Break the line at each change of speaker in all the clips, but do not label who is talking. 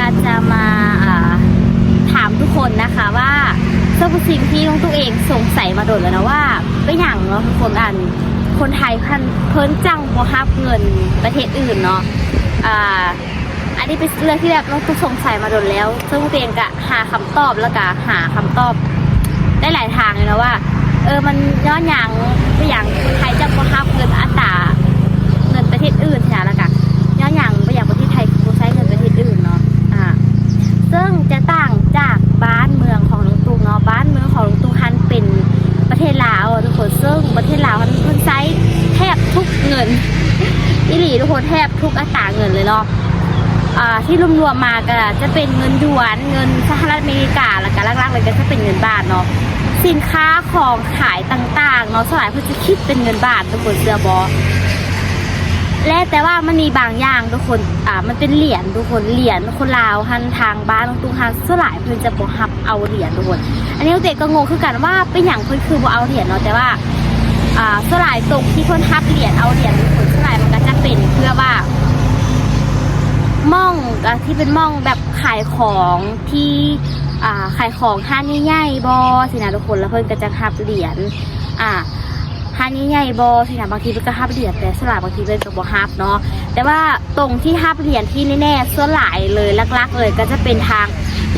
ก็จะมาถามทุกคนนะคะว่าเสื้อผู้สิ่งที่น้องตัวเองสงสัยมาโดดแล้วนะว่าเป็นอย่างเนาะทุกคนอันคนไทยพันเพิ่นจังบ่ฮับเงินประเทศอื่นเนาะอ่าอันนี้เป็นเรื่องที่แบบน้องตุ๊กสงสัยมาโดนแล้วซึ่งตัวเองก็หาคำตอบแล้วก็หาคำตอบได้หลายทางเลยนะว่า เออมันย้อนอย่างไปอย่างคนไทยจะบ่ฮับเงินอัตราเงินประเทศอื่น ซึ่งจะต่างจากบ้านเมืองของลุงตู่เนาะบ้านเมืองของลุงตู่ฮันเป็นประเทศลาวทุกคนซึ่งประเทศลาวฮันเพิ่นใช้แทบทุกเงินอิหลีทุกคนแทบทุกอัตราเงินเลยเนาะที่รวมๆมาก็จะเป็นเงินหยวนเงินสหรัฐอเมริกาแล้วก็ล่างๆเลยก็จะเป็นเงินบาทเนาะสินค้าของขายต่างๆเนาะสลายเพื่อจะคิดเป็นเงินบาททุกคนเสื้อบอ และแต่ว่ามันมีบางอย่างทุกคน อ่า มันเป็นเหรียญทุกคน เหรียญคนลาวหันทางบ้านตุงฮันสลายเพื่อนจะบอฮับเอาเหรียญทุกคน อันนี้เด็กก็งงคือกันว่าเป็นอย่างเพื่อนคือบ่เอาเหรียญเนาะแต่ว่า อ่าสลายตรงที่คนฮับเหรียญเอาเหรียญทุกคนสลายมันก็จะเป็นเพื่อว่าม่องอะที่เป็นม่องแบบขายของที่อ่าขายของห้างใหญ่ๆบอสินะทุกคนแล้วเพิ่อนก็จะฮับเหรียญอ่า ห้างใหญ่ๆบอสินะบางทีเพิ่นก็ฮับเหรียญแต่สลายบางทีเพิ่นก็บ่ฮับเนาะแต่ว่าตรงที่ฮับเหรียญที่แน่ๆส่วนหลายเลยลักๆ เลยก็จะเป็นทาง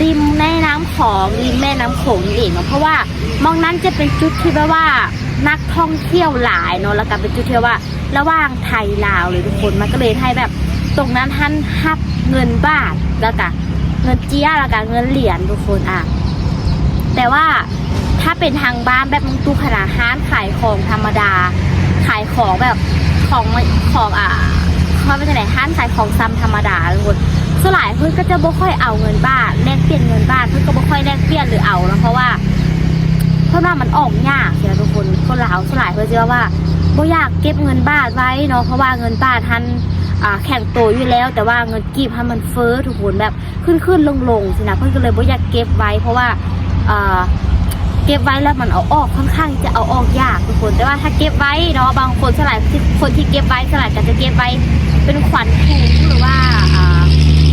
ริมแม่น้ำของริมแม่น้ำโขงนี่เองเนาะเพราะว่ามองนั้นจะเป็นจุดที่แบบว่านักท่องเที่ยวหลายเนาะแล้วก็เป็นจุดที่ว่าระหว่างไทยลาวเลยทุกคนมันก็เลยให้แบบ ตรงนั้นท่านฮับเงินบาทแล้วก็เงินเจียแล้วก็เงินเหรียญทุกคนอะแต่ว่า ถ้าเป็นทางบ้านแบบมึงตู้ขนาดห้านขายของธรรมดา ขายของแบบของของอ่าเขาเป็นจะไหนห้านขายของซ้ำธรรมดาทุกคนสลายเพื่อนก็จะบ่ค่อยเอาเงินบ้าทแลกเปลี่ยนเงินบ้าทเพื่อนก็บ่ค่อยแลกเปลี่ยนหรือเอาแล้วเพราะว่าเพราะว่ามันออกยากใช่ไหมทุกคนคนลาวสลายเพื่อจะว่าบ่อยากเก็บเงินบาทไว้เนาะเพราะว่าเงินบาททันอ่าแข่งโตอยู่แล้ว แต่ว่าเงินกีบทันมันเฟ้อทุกคนแบบขึ้นขึ้นลงลงสินะเพื่อนก็เลยบ่อยากเก็บไว้ เพราะว่าอ่า เก็บไว้แล้วมันเอาออกค่อนข้างจะเอาออกยากทุกคนแต่ว่าถ้าเก็บไว้เนาะบางคนสลายคนที่เก็บไว้สลายก็จะเก็บไว้เป็นขวัญถุงหรือว่า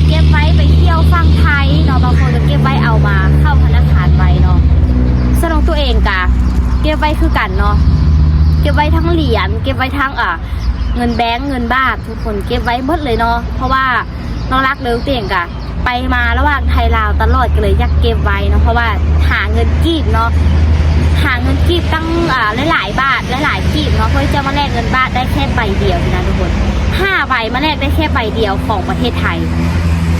เก็บไว้ไปเที่ยวฟังไทยเนาะบางคนก็เก็บไว้เอามาเข้าธนาคารไว้เนาะสนองตัวเองกะเก็บไว้คือกันเนาะเก็บไว้ทั้งเหรียญเก็บไว้ทั้งอะเงินแบงก์เงินบาททุกคนเก็บไว้หมดเลยเนาะเพราะว่าน้องรักเลิกตัวเองกะ ไปมาระหว่างไทยลาวตลอดก็เลยอยากเก็บไว้เนาะเพราะว่าหาเงินกีบเนาะหาเงินกีบตั้งอ่าหลายๆบาทหลายๆกีบเนาะเพื่อจะมาแลกเงินบาทได้แค่ใบเดียวนะทุกคนห้าใบมาแลกได้แค่ใบเดียวของประเทศไทย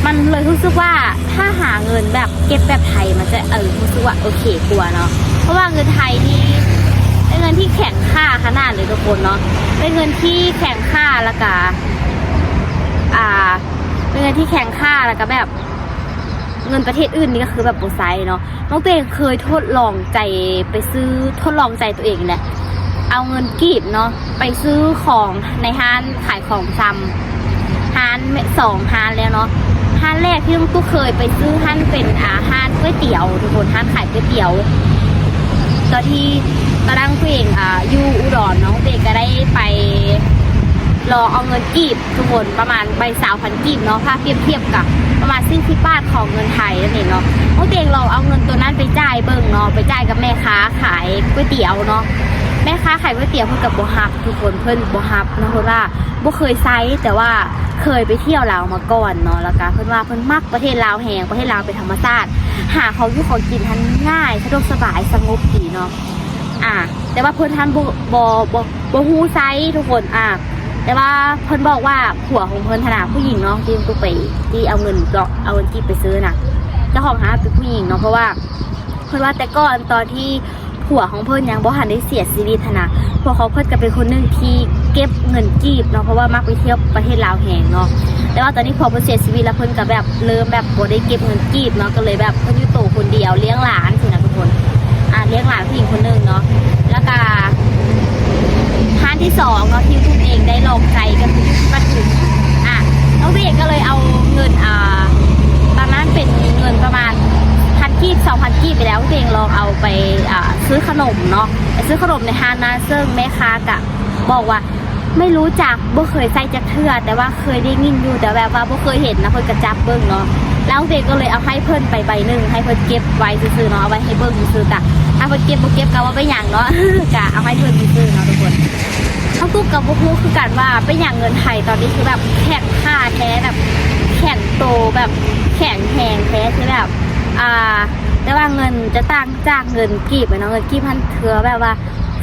มันเลยรู้สึกว่าถ้าหาเงินแบบเก็บแบบไทยมันจะเออรู้สึกว่าโอเคกว่าเนาะเพราะว่าเงินไทยนี่เป็นเงินที่แข็งค่าขนาดเลยทุกคนเนาะเป็นเงินที่แข็งค่าล้วก็อ่า เงินที่แข็งค่าแล้วก็แบบเงินประเทศอื่นนี่ก็คือแบบโบไซเนาะน้องตัวเองเคยทดลองใจไปซื้อทดลองใจตัวเองแหละเอาเงินกีบเนาะไปซื้อของในห้างขายของซ้ำห้านสองห้านแล้วเนาะห้านแรกที่ลุงตู้เคยไปซื้อห้านเป็นอาห้านก๋วยเตี๋ยวทุกคนห้านขายก๋วยเตี๋ยวตอนที่ตอนนั้นตัวเองอ่าอยู่อุดรนาะตัวเองก็ได้ไป รอเอาเงินกีบทุกคนประมาณใบสาวพันกีบเนาะถ้าเทียบเทียบกับประมาณสิ้นที่บาทของเงินไทยนั่นเองเนาะตัวเองลองเอาเงินตัวนั้นไปจ่ายเบิ่งเนาะไปจ่ายกับแม่ค้าขายก๋วยเตี๋ยวเนาะแม่ค้าขายก๋วยเตี๋ยวเพิ่นกับโบฮับทุกคนเพิ่นโบฮับนะเพราะว่าบ่เคยไซส์แต่ว่าเคยไปเที่ยวลาวมาก่อนเนาะแล้วก็เพิ่นว่าเพิ่นมักประเทศลาวแหงประเทศลาวเป็นธรรมชาติหาของอยู่ของกินทันง่ายสะดวกสบายสงบดีเนาะอ่าแต่ว่าเพิ่นทันบ่บ่บ่บ่ฮู้ไซส์ทุกคนอ่า แต่ว่าเพิ่นบอกว่าผัวของเพิ่นธนาผู้หญิงเนาะที่ตุกไปที่เอาเงินเอาเงินกีบไปซื้อน่ะเจ้าของหาเป็นผู้หญิงเนาะเพราะว่าเพิ่นว่าแต่ก่อนตอนที่ผัวของเพิ่นยังบ่ทันได้เสียชีวิตนะพวกเขาเพิ่นก็เป็นคนหนึงที่เก็บเงินกีบเนาะเพราะว่ามักไปเที่ยวประเทศลาวแหงเนาะแต่ว่าตอนนี้พอเพิ่นเสียชีวิตแล้วเพิ่นก็แบบเริ่มแบบบ่ได้เก็บเงินกีบเนาะก็เลยแบบเพิ่นอยู่โตวคนเดียวเลี้ยงหลานสินะทุกคนอ่าเลี้ยงหลานผู้หญิงคนหนึงเนาะแล้วก็ ที่สองเนาะที่ทุกเองได้ลองใจก็คือมาถึงอะน้องเอกก็เลยเอาเงินอ่าตอนนั้นเป็นเงินประมาณพันกีบสองพันกีบไปแล้วตัวเองลองเอาไปอ่าซื้อขนมเนาะไปซื้อขนมในฮานนะซึ่งแม่ค้ากะบอกว่าไม่รู้จักบ่เคยใส่จักเทื่อแต่ว่าเคยได้ยินอยู่แต่แบบว่าบ่เคยเห็นนะเพิ่นกระจับเบิ่งเนาะแล้วเด็กก็เลยเอาให้เพิ่นไปใบหนึ่งให้เพิ่นเก็บไว้ซื่อๆเนาะเอาไว้ให้เบิ่งซื่อๆกะ ถ้าเพิ่เก็บบ่เก็บก็ว่าไปหยังเนาะกะเอาให้เพิ่นซื่อๆเนาะทุกคนเขาตู้กับบ่ฮู้คือกันว่าเป็นหยังเงินไทยตอนนี้คือแบบแข็งค่าแท้แบบแข็งโตแบบแข็งแหงแท้คือแบบอ่าแต่ว่าเงินจะต่างจากเงินกีบเนาะเงินกีบพันเถือแบบว่า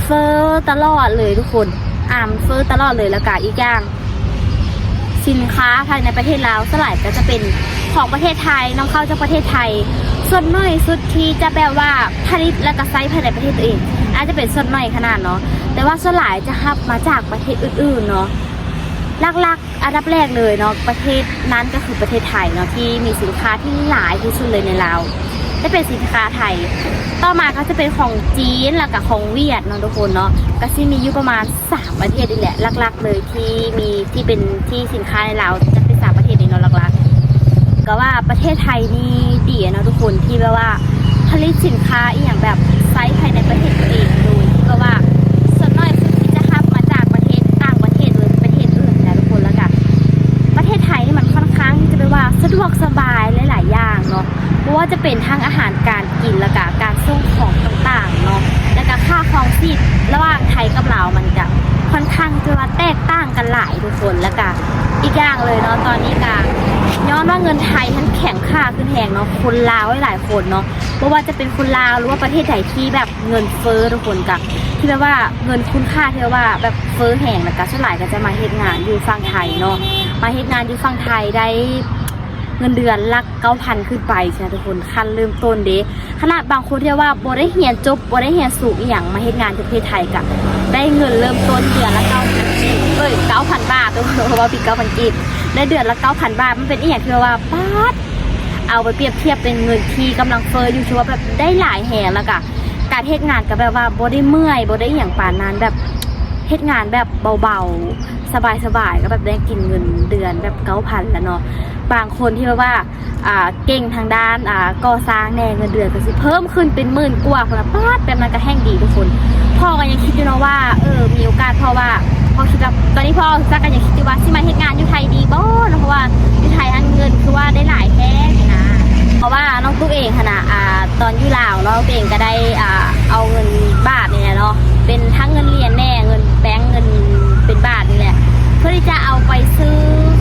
เฟอ้อตลอดเลยทุกคนอ่ามเฟอ้อตลอดเลยแล้วก็อีกอย่าง สินค้าภายในประเทศลาวสลายก็จะเป็นของประเทศไทยนำเข้าจากประเทศไทย ส่วนน้อยสุดที่จะแปลว่าผลิตและก็ไซส์ภายในประเทศตัวเอง อาจจะเป็นส่วนน้อยขนาดเนาะแต่ว่าส่วนหลายจะรับมาจากประเทศอื่นๆเนาะลักๆ อันดับแรกเลยเนาะประเทศนั้นก็คือประเทศไทยเนาะที่มีสินค้าที่หลายที่สุดเลยในลาวได้เป็นสินค้าไทย ต่อมาก็จะเป็นของจีนแล้วก็ของเวียดเนาะทุกคนเนาะก็ซิมีอยู่ประมาณ 3 ประเทศนี่แหละลักๆ เลยที่มีที่เป็นที่สินค้าในลาวจะ ๆก็ว่าประเทศไทยนี่ดีนะทุกคนที่แบบว่าผลิตสินค้าอีอย่างแบบไซส์ภายในประเทศตัวเองโดยที่ก็ว่าส่วนน้อยที่จะรับมาจากประเทศต่างประเทศหรือประเทศอื่นนะทุกคนแล้วก็ประเทศไทยนี่มันค่อนข้างที่จะเป็นว่าสะดวกสบายหลายๆอย่างเนาะเพราะว่าจะเป็นทั้งอาหารการกินแล้วก็การส่งของต่างๆเนาะแล้วก็ค่าครองชีพระหว่างไทยกับลาวมัน ค่อนข้างจะว่าแตกต่างกันหลายทุกคนแล้วก็อีกอย่างเลยเนาะตอนนี้ก็ย้อนว่าเงินไทยทั้งแข็งค่าขึ้นแหงเนาะคนลาวหลายคนเนาะเพราะว่าจะเป็นคนลาวหรือว่าประเทศไหนที่แบบเงินเฟ้อทุกคนกับที่แบบว่าเงินคุณค่าที่แบว่าแบบเฟ้อแหงแล้วก็ส่วนหลายก็จะมาเฮ็ดงานอยู่ฝั่งไทยเนาะมาเฮ็ดงานอยู่ฝั่งไทยได้ เงินเดือนลักเก้าพันขึ้นไปใช่ไหมทุกคนขั้นเริ่มต้นเด้ขนาดบางคนที่ว่าบ่ได้เรียนจบบ่ได้เรียนสูงอีหยังมาเฮ็ดงานที่ประเทศไทยกะได้เงินเริ่มต้นเดือนละเก้าพันเอ้ยเก้าพันบาททุกคนเพราะว่าผิดเก้าพันกีบได้เดือนละเก้าพันบาทมันเป็นอีหยังที่ว่าป๊าดเอาไปเปรียบเทียบเป็นเงินที่กำลังเฟ้ออยู่ชัวแบบได้หลายแห่งแล้วกะการเฮ็ดงานก็แบบว่าบ่ได้เมื่อยบ่ได้อหย่างปานนั้นแบบเฮ็ดงานแบบเบาๆ สบายๆก็แบบได้กินเงินเดือนแบบเก้าพันแล้วเนาะบางคนที่แบบว่าอ่าเก่งทางด้านอ่าก่อสร้างแน่เงินเดือนก็สิเพิ่มขึ้นเป็นหมื่นกว่าคนละป้าดแบบนั้นก็แห้งดีทุกคนพ่อก็ยังคิดอยู่เนาะว่าเออมีโอกาสเพราะว่าพอคิดแบบตอนนี้พ่อซักก็ยังคิดอยู่ว่าสิมาเฮ็ดงานอยู่ไทยดีบ่เนาะเพราะว่าอยู่ไทยอันเงินคือว่าได้หลายแท้นะเพราะว่าน้องตุ๊กเองขนาดอ่าตอนอยู่ลาวเนาะตัวเองก็ได้อ่าเอาเงินบาทเนี่แหละเนาะเป็นทั้งเงินเรียนแน่เงินแบงก์เงิน เพื่อที่จะเอาไปซื้อ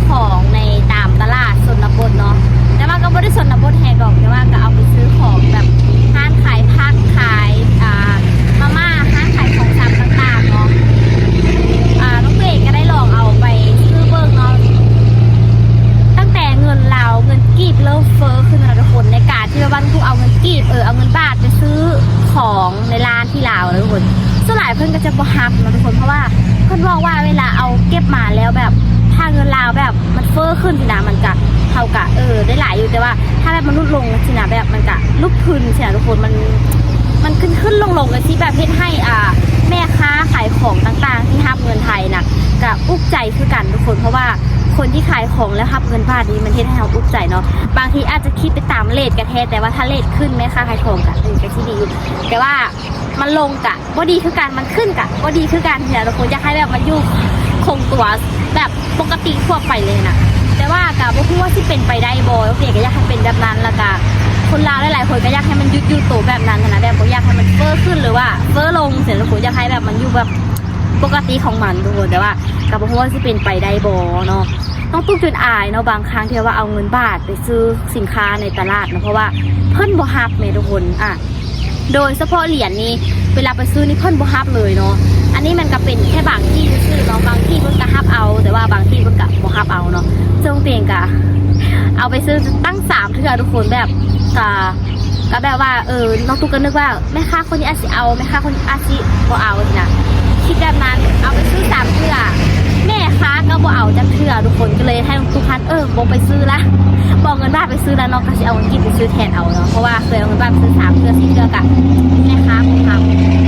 ของในตามตลาดสนบทเนาะแต่ว่าก็ไม่ได้สนบทแหกดอกแต่ว่าก็เอาไปซื้อของแบบห้านาเงินลาวแบบมันเฟ้อขึ้นสินะมันกะเท่ากะเออ ได้หลายอยู่แต่ว่า ถ้าแบบมันลดลงสินะแบบมันกะลุกทุนสินะทุกคนมันมันขึ้นขึ้นลงลงกันที่แบบเฮ็ให้อ่าแม่ค้าขายของต่างๆ ที่ฮับเงินไทยนะกับอุกใจคือกันทุกคนเพราะว่าคนที่ขายของแล้วฮับเงินบาทนี้มันเฮ็ดให้เราอุกใจเนาะบางทีอาจจะคิดไปตามเลทกระแทแต่ว่าถ้าเลทขึ้นแม่ค้าขายของกะเออก็ที่ดีอยู่แต่ว่ามันลงกะบ่ดีคือกันมันขึ้นกะบ่ดีคือกันเนี่ยทุกคนอยากให้แบบมันอยู่คงตัว แบบปกติทั่วไปเลยนะแต่ว่ากะบ่พูดว่าที่เป็นไปได้บ่โอเคก็อยากให้เป็นแบบนั้นละกะคนลาวหลายๆคนก็อยากให้มันยุดยุดโตแบบนั้นนะแบบบ่อยากให้มันเฟ้อขึ้นหรือว่าเฟ้อลงเสร็จแล้วผมอยากให้แบบมันอยู่แบบปกติของมันทุกคนแต่ว่ากับบ่ฮู้ว่าสิเป็นไปได้บ่เนาะต้องตุ้มจนอายเนาะบางครั้งที่ว่าเอาเงินบาทไปซื้อสินค้าในตลาดเนาะเพราะว่าเพิ่นบ่ฮับแม่ทุกคนอะโดยเฉพาะเหรียญนี้เวลาไปซื้อนี่เพิ่นบ่ฮับเลยเนาะ อันนี้มันก็เป็นแค่บางที่ซื้อเนาะบางที่เพิ่นก็ฮับเอา แต่ว่าบางที่เพิ่นก็บ่ฮับเอาเนาะซึ่งเตียงก็เอาไปซื้อตั้งสามเทือทุกคนแบบกะก็แบบว่าเออน้องตุ๊กก็นึกว่าแม่ค้าคนนี้อาจสิเอาแม่ค้าคนนี้อาจสิบ่เอาสินะคิดแบบนั้นเอาไปซื้อสามเทือแม่ค้าก็บ่เอาจักเทือทุกคนก็เลยให้น้องตุ๊กพันเออบ่ไปซื้อละบอกเงินบ้าทไปซื้อแล้วน้องก็สิเอาเงินกินไปซื้อแทนเอาเนาะเพราะว่าเคยเอาเงินบาทไปซื้อสามเทือสี่เทือกะแม่ค้าบ่ทำ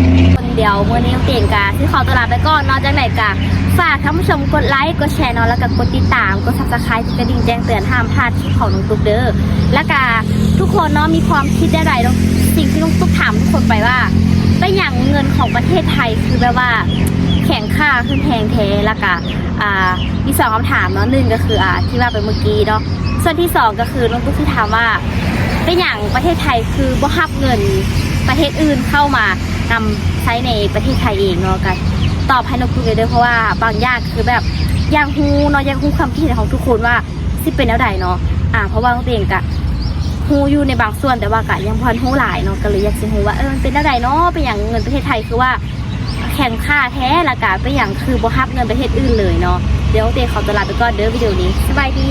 เดี๋ยวเมื่อนี้น้องเก่งกะที่ขอตลาไปก่อนนอกจากไหนกะฝากท่านผู้ชมกดไลค์กดแชร์นาะแล้วก็กดติดตามกดซับสไครต์กระดิ่งแจ้งเตือนห้ามพลาดคลิปของน้องตุ๊กเด้อแล้วก็ทุกคนเนาะมีความคิดได้ไรน้องสิ่งที่น้องตุ๊กถามทุกคนไปว่าเป็นอย่างเงินของประเทศไทยคือแบบว่าแข่งค่าขึ้นแพงเทแล้วก็อ่ามีสองคำถามเนาะหนึ่งก็คืออ่าที่ว่าไปเมื่อกี้เนาะสส่วนที่สองก็คือน้องตุ๊กที่ถามว่าเป็นอย่างประเทศไทยคือบ่ฮับเงินประเทศอื่นเข้ามา นำใช้ในประเทศไทยเองเนาะกันตอบให้น้องตุ๊กเลยเด้อเพราะว่าบางอย่างคือแบบอยางฮู้เนาะอยางฮู้ความคิดเห็นของทุกคนว่าสิเป็นแล้วใดเนาะอ่า เพราะว่าน้องตัวเองกะฮู้อยู่ในบางส่วนแต่ว่ากะยังพอนฮู้หลายเนาะก็เลยอยากสิฮู้ว่าเออมันเป็นแล้วใดเนาะเป็นอย่างเงินประเทศไทยคือว่าแข่งค่าแท้ละกะเป็นอย่างคือบ่ฮับเงินประเทศอื่นเลยเนาะเดี๋ยวน้องเขอตลาไปก่อนเด้อวิดีโอนี้สบายดี